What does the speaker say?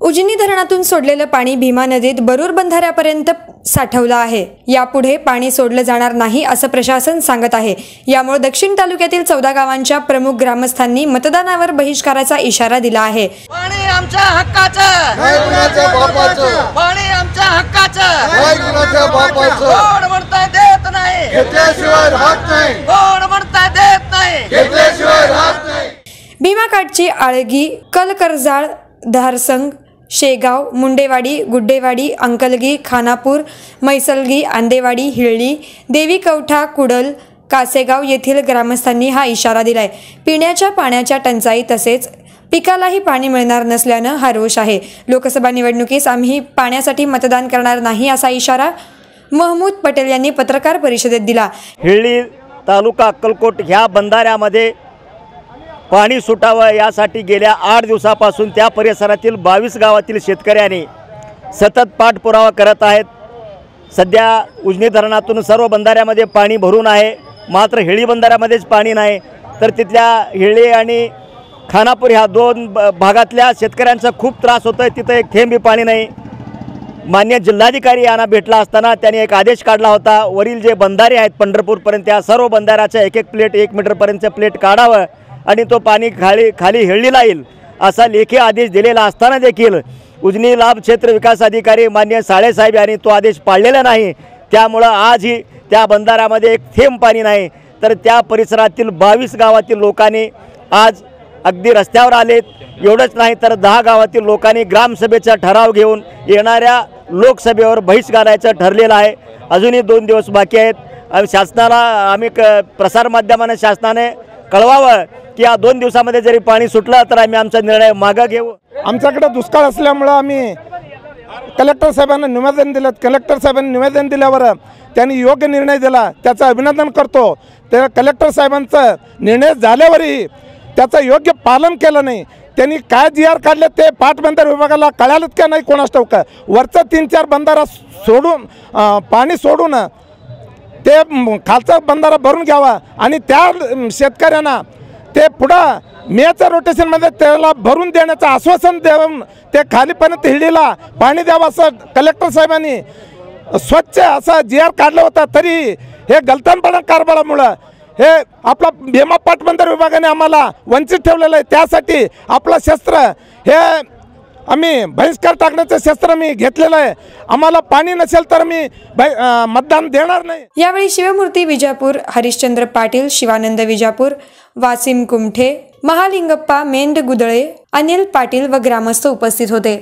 उजनी धरणातून सोडलेलं पाणी भीमा नदीत बरूर बंधाऱ्यापर्यंत साठवलं आहे. यापुढे पाणी सोडलं जाणार नाही असं प्रशासन सांगत आहे. यामुळे दक्षिण तालुक्यातील चौदा गावांच्या प्रमुख ग्रामस्थांनी मतदानावर बहिष्काराचा इशारा दिला आहे. पाणी आमच्या हक्काचं. पाणी आमच्या हक्काचं. म्हणताय देत नाही? घेतल्याशिवाय राहत नाही. कोण म्हणताय देत नाही? घेतल्याशिवाय राहत नाही. भीमाकाठची आळगी कलकरजाळ धारसंग शेगाव मुंडेवाडी गुड्डेवाडी अंकलगी खानापूर मैसलगी आंदेवाडी हिळली देवी कवठा कुडल कासेगाव येथील ग्रामस्थांनी हा इशारा दिलाय. पिण्याच्या पाण्याच्या टंचाई तसेच पिकालाही पाणी मिळणार नसल्यानं हा रोष आहे. लोकसभा निवडणुकीस आम्ही पाण्यासाठी मतदान करणार नाही असा इशारा महमूद पटेल यांनी पत्रकार परिषदेत दिला. हिळ्ळी तालुका अक्कलकोट ह्या बंधाऱ्यामध्ये पाणी सुटावं यासाठी गेल्या आठ दिवसापासून त्या परिसरातील बावीस गावातील शेतकऱ्यांनी सतत पाठपुरावा करत आहेत. सध्या उजनी धरणातून सर्व बंधाऱ्यामध्ये पाणी भरून आहे. मात्र हिळी बंधाऱ्यामध्येच पाणी नाही. तर तिथल्या हिळी आणि खानापूर ह्या दोन ब- भागातल्या शेतकऱ्यांचा खूप त्रास होतो आहे तिथं एक थेंबी पाणी नाही. मान्य जिल्हाधिकारी यांना भेटला असताना त्यांनी एक आदेश काढला होता. वरील जे बंधारे आहेत पंढरपूरपर्यंत या सर्व बंधाऱ्याच्या एक एक प्लेट एक मीटरपर्यंतचं प्लेट काढावं. आणि तो पाणी खाली खाली हेळलीला येईल असा लेखी आदेश दिलेला असताना देखील उजनी लाभ क्षेत्र विकास अधिकारी मान्य साळेसाहेब यांनी तो आदेश पाळलेला नाही. त्यामुळं आजही त्या बंधाऱ्यामध्ये एक थेंब पाणी नाही. तर त्या परिसरातील बावीस गावातील लोकांनी आज अगदी रस्त्यावर आलेत. एवढंच नाही तर दहा गावातील लोकांनी ग्रामसभेचा ठराव घेऊन येणाऱ्या लोकसभेवर बहिष्कारायचं ठरलेलं आहे. अजूनही दोन दिवस बाकी आहेत. शासनाला आम्ही क प्रसारमाध्यमाने शासनाने कळवावं की या दोन दिवसामध्ये जरी पाणी सुटलं तर आम्ही आमचा निर्णय मागं घेऊ. आमच्याकडे दुष्काळ असल्यामुळं आम्ही कलेक्टर साहेबांना निवेदन दिलं. कलेक्टर साहेबांनी निवेदन दिल्यावर त्यांनी योग्य निर्णय दिला. त्याचं अभिनंदन करतो. त्या कलेक्टर साहेबांचा निर्णय झाल्यावरही त्याचं योग्य पालन केलं नाही. त्यांनी काय जी आर काढले ते पाटबंधार विभागाला कळालंच का नाही कोणास ठाऊक? वरचं तीन चार बंधारा सोडून पाणी सोडून ते खालचा बंधारा भरून घ्यावा आणि त्या शेतकऱ्यांना ते पुढं मेच्या रोटेशनमध्ये म्हणजे त्याला भरून देण्याचं आश्वासन देऊन ते खालीपर्यंत हिडीला पाणी द्यावं असं कलेक्टर साहेबांनी स्वच्छ असा जी आर काढला होता. तरी हे गलतानपणा कारभारामुळं हे आपला भीमा पाटबंदर विभागाने आम्हाला वंचित ठेवलेलं आहे. त्यासाठी आपलं शस्त्र हे आम्ही बहिष्कार टाकण्याचं शस्त्र मी घेतलेलं आहे. आम्हाला पाणी नसेल तर मी मतदान देणार नाही. यावेळी शिवमूर्ती विजापूर हरिश्चंद्र पाटील शिवानंद विजापूर वासिम कुमठे महालिंगप्पा मेंढ गुदळे अनिल पाटील व ग्रामस्थ उपस्थित होते.